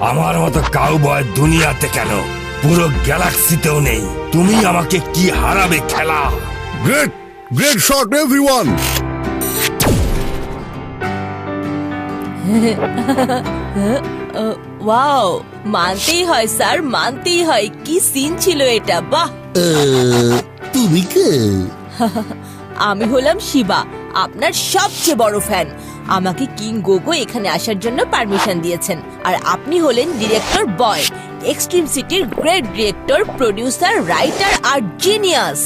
আমার মতো কাউবয় দুনিয়াতে কেন? পুরো গ্যালাক্সিতেও নেই। তুমি আমাকে কি হারাবে খেলা? Great great shot everyone wow মানতেই হয় স্যার মানতেই হয়। কি সিন ছিল এটা বাহ! তুমি কে? আমি হলাম শিবা আপনার সবচেয়ে বড় ফ্যান আমাকে কিং গোগো এখানে আসার জন্য পারমিশন দিয়েছেন। আর আপনি হলেন ডিরেক্টর বয় এক্সট্রিম সিটির গ্রেট ডিরেক্টর প্রডিউসার রাইটার আর জিনিয়াস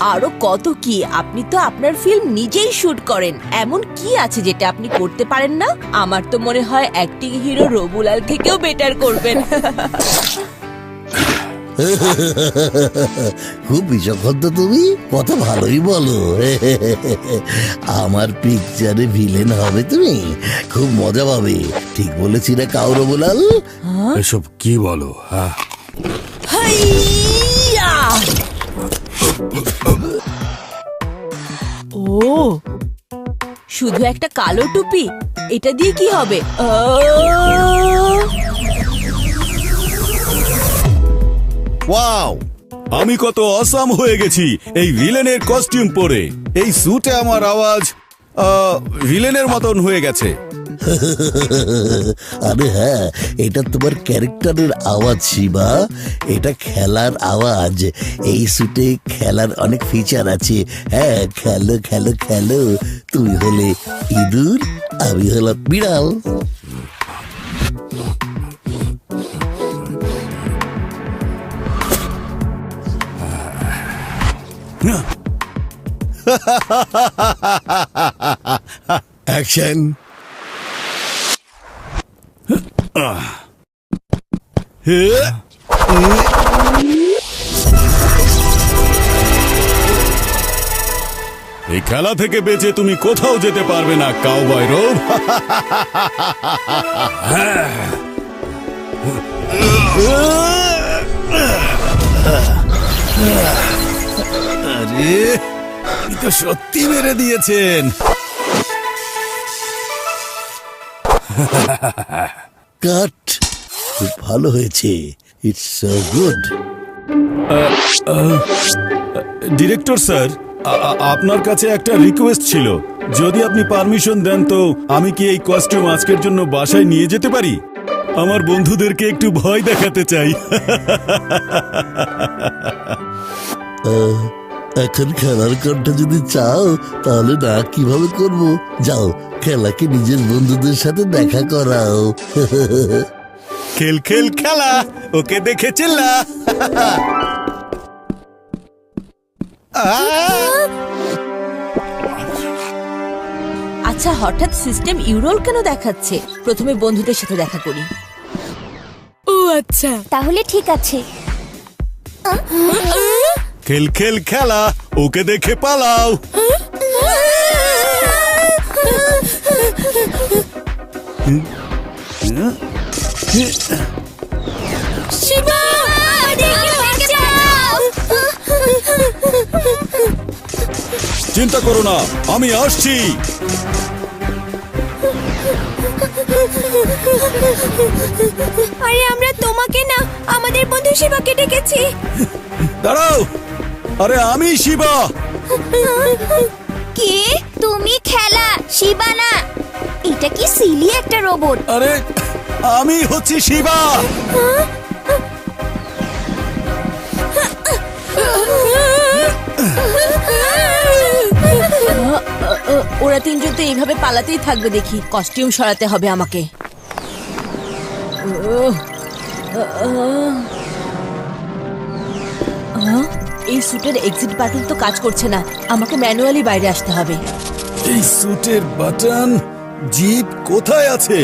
আরও কত কি আপনি তো আপনার ফিল্ম নিজেই শুট করেন। এমন কি আছে যেটা আপনি করতে পারেন না? আমার তো মনে হয় অ্যাক্টিং হিরো রবুলাল থেকেও বেটার করবেন। খুব বিচক্ষণ তো তুমি। কত ভালোই বলো। আমার পিকচারে ভিলেন হবে তুমি। খুব মজা পাবে। ঠিক বলেছি না কাউর বলাল এসব কি বলো? হ্যাঁ! ও শুধু একটা কালো টুপি? এটা দিয়ে কি হবে? ওয়াও আমি কত অসাম হয়ে গেছি এই ভিলেনের কস্টিউম পরে। এই স্যুটে আমার আওয়াজ ভিলেনের মতন হয়ে গেছে। আরে হ্যাঁ এটা তোমার ক্যারেক্টারের আওয়াজ, শিবা। এটা খেলার আওয়াজ। এই সুটে খেলার অনেক ফিচার আছে। হ্যাঁ খেলো খেলো খেলো। তুমি হলে ইঁদুর, আমি হলাম বিড়াল। অ্যাকশন এই খেলা থেকে বেঁচে তুমি কোথাও যেতে পারবে না কাউ কাউবয় রোব আরে তো সত্যি মেরে দিয়েছেন। কাট খুব ভালো হয়েছে। It's so good director sir আপনার কাছে একটা রিকোয়েস্ট ছিল। যদি আপনি পারমিশন দেন তো আমি কি এই কস্টিউম আজকের জন্য বাসায় নিয়ে যেতে পারি? আমার বন্ধুদেরকে একটু ভয় দেখাতে চাই। এখন খেলার কার্ডটা যদি চাও তাহলে না কীভাবে করব? যাও খেলাকে নিজের বন্ধুদের সাথে দেখা করাও। খেল খেল খেলা ওকে দেখে চিল্লা। আচ্ছা হঠাৎ সিস্টেম ইউরোল কেন দেখাচ্ছে? প্রথমে বন্ধুদের সাথে দেখা করি। ও আচ্ছা। তাহলে ঠিক আছে। খেল খেল খেলা ওকে দেখে পালাও। চিন্তা করো না আমি আসছি। আরে আমরা তোমাকে না আমাদের বন্ধু শিবাকে ডেকেছি। দাঁড়াও। আরে আমি শিবা। কে? তুমি খেলা শিবা না। এটা কি সিলি একটা রোবট? আরে আমি হচ্ছি শিবা। ওরা তিনজন তো এইভাবে পালাতেই থাকবে দেখি। কস্টিউম সরাতে হবে আমাকে। এই স্যুটের এক্সিট বাটন তো কাজ করছে না। আমাকে ম্যানুয়ালি বাইরে আসতে হবে। এই স্যুটের বাটন জিপ কোথায় আছে?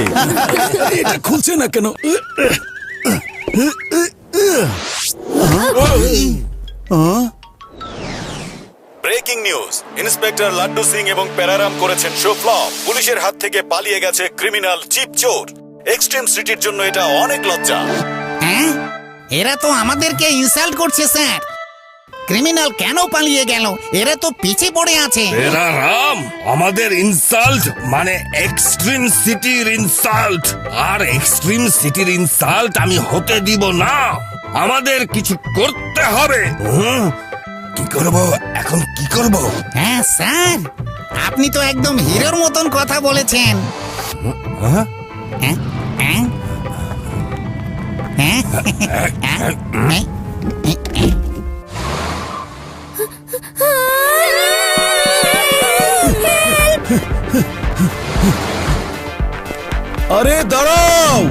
এটা খুলছে না কেন? Breaking news inspector Laddu Singh এবং প্যারারাম করেছেন শো ফ্লপ পুলিশের হাত থেকে পালিয়ে গেছে ক্রিমিনাল চিপ চোর। এক্সট্রিম সিটির জন্য এটা অনেক লজ্জা। হ্যাঁ? এরা তো আমাদেরকে ইনসাল্ট করছে স্যার। ক্রিমিনাল কেন পালিয়ে গেল? এরা তো পিছে পড়ে আছে। এরা রাম। আমাদের ইনসাল্ট মানে এক্সট্রিম সিটির ইনসাল্ট আর এক্সট্রিম সিটির ইনসাল্ট আমি হতে দিব না। আমাদের কিছু করতে হবে। হুম, কি করব? এখন কি করব? হ্যাঁ স্যার। আপনি তো একদম হিরোর মতন কথা বলেছেন। হ্যাঁ? হ্যাঁ? হ্যাঁ? হ্যাঁ? আরে দাঁড়াও।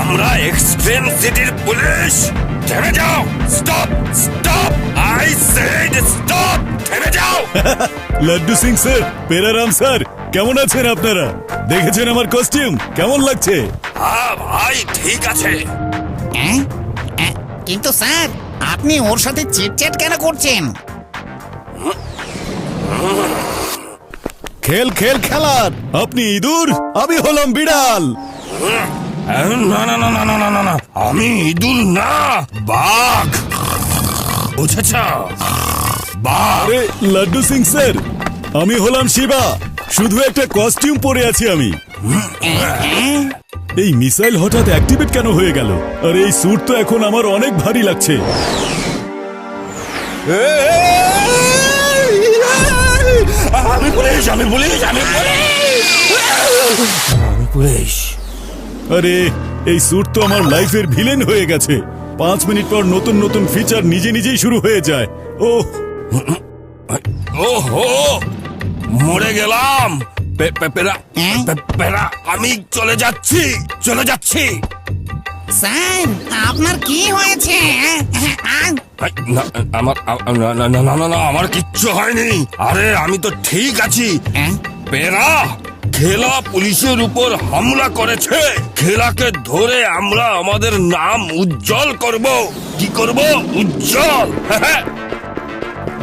আমরা এক্সট্রিম সিটির পুলিশ। থেমে যাও। Stop stop. I said stop থেমে যাও। লাড্ডু সিং স্যার পেরারাম স্যার কেমন আছেন আপনারা? দেখেছেন আমার কস্টিউম কেমন লাগছে? হ্যাঁ ভাই ঠিক আছে। হ্যাঁ? হ্যাঁ? কিন্তু স্যার আপনি ওর সাথে চিটচ্যাট কেন করছেন? খেল খেল খেলার। আপনি ইঁদুর? আমি হলাম বিড়াল। না না না না না না না না। আমি ইঁদুর না বাঘ। বুঝেছ? বাঘ। আরে লাড্ডু সিং স্যার আমি হলাম শিবা। শুধু একটা কস্টিউম পরে আছি আমি। এই মিসাইল হঠাৎ অ্যাক্টিভেট কেন হয়ে গেল? আর এই স্যুট তো এখন আমার অনেক ভারী লাগছে। আমি পুলিশ আমি পুলিশ আমি পুলিশ। আমি পুলিশ। আরে এই স্যুট তো আমার লাইফের ভিলেন হয়ে গেছে। পাঁচ মিনিট পর নতুন নতুন ফিচার নিজে নিজেই শুরু হয়ে যায়। ও ওহো মরে গেলাম। পেরা হ্যাঁ? পেরা আমি চলে যাচ্ছি চলে যাচ্ছি। স্যার আপনার কি হয়েছে? হ্যাঁ? আমার না না না না, না না আমার কিচ্ছু হয়নি। আরে আমি তো ঠিক আছি। হ্যাঁ? পেরা খেলা পুলিশের উপর হামলা করেছে। খেলাকে ধরে আমরা আমাদের নাম উজ্জ্বল করব। কি করব? উজ্জ্বল। হ্যাঁ,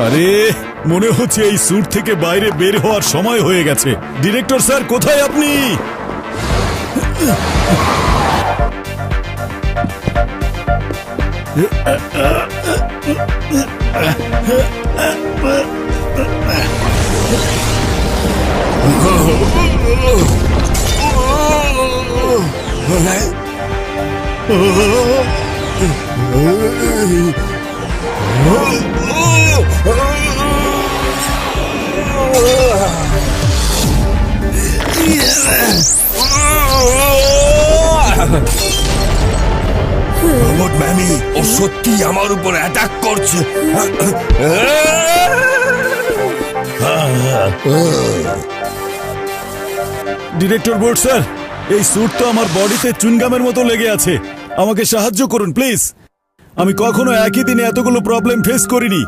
আরে মনে হচ্ছে এই স্যুট থেকে বাইরে বের হওয়ার সময় হয়ে গেছে। ডিরেক্টর স্যার, কোথায় আপনি? রোবট ম্যামি ও সত্যি আমার উপর অ্যাটাক করছে। ডিরেক্টর বোর্ড স্যার এই স্যুট তো আমার বডিতে চুনগামের মতো লেগে আছে। আমাকে সাহায্য করুন প্লিজ আমি কখনো একই দিনে এতগুলো প্রবলেম ফেস করিনি।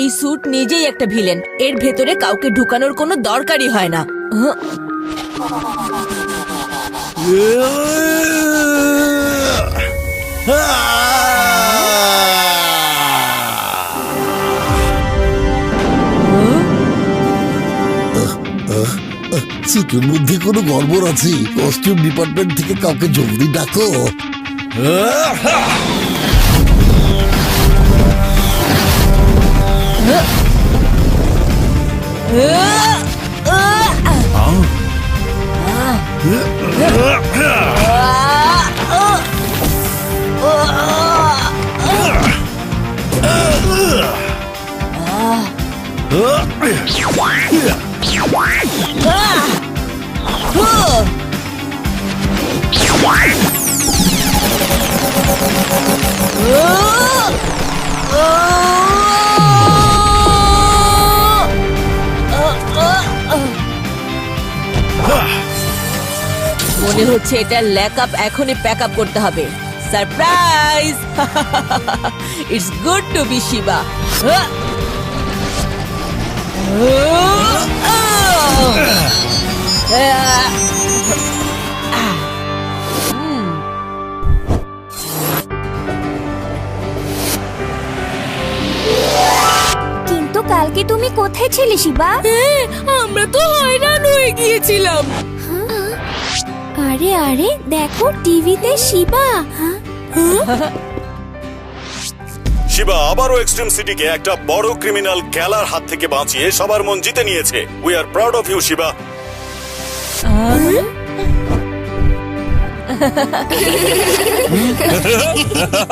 এই স্যুট নিজেই একটা ভিলেন এর ভেতরে কাউকে ঢুকানোর কোনো দরকারই হয় না। সুটের মধ্যে কোনো গড়বড় আছে। কস্টিউম ডিপার্টমেন্ট থেকে কাউকে জলদি ডাকো। เออเออเออเออ মনে হচ্ছে এটা ল্যাক আপ এখনই প্যাক আপ করতে হবে। Surprise! It's good to be Shiba কিন্তু কালকে তুমি কোথায় ছিলে শিবা? আমরা তো হয়রান হয়ে গিয়েছিলাম। আরে আরে দেখো টিভিতে শিবা। শিবা আবারও এক্সট্রিম সিটিকে একটা বড় ক্রিমিনাল খেলার হাত থেকে বাঁচিয়ে সবার মন জিতে নিয়েছে। We are proud of you Shiba.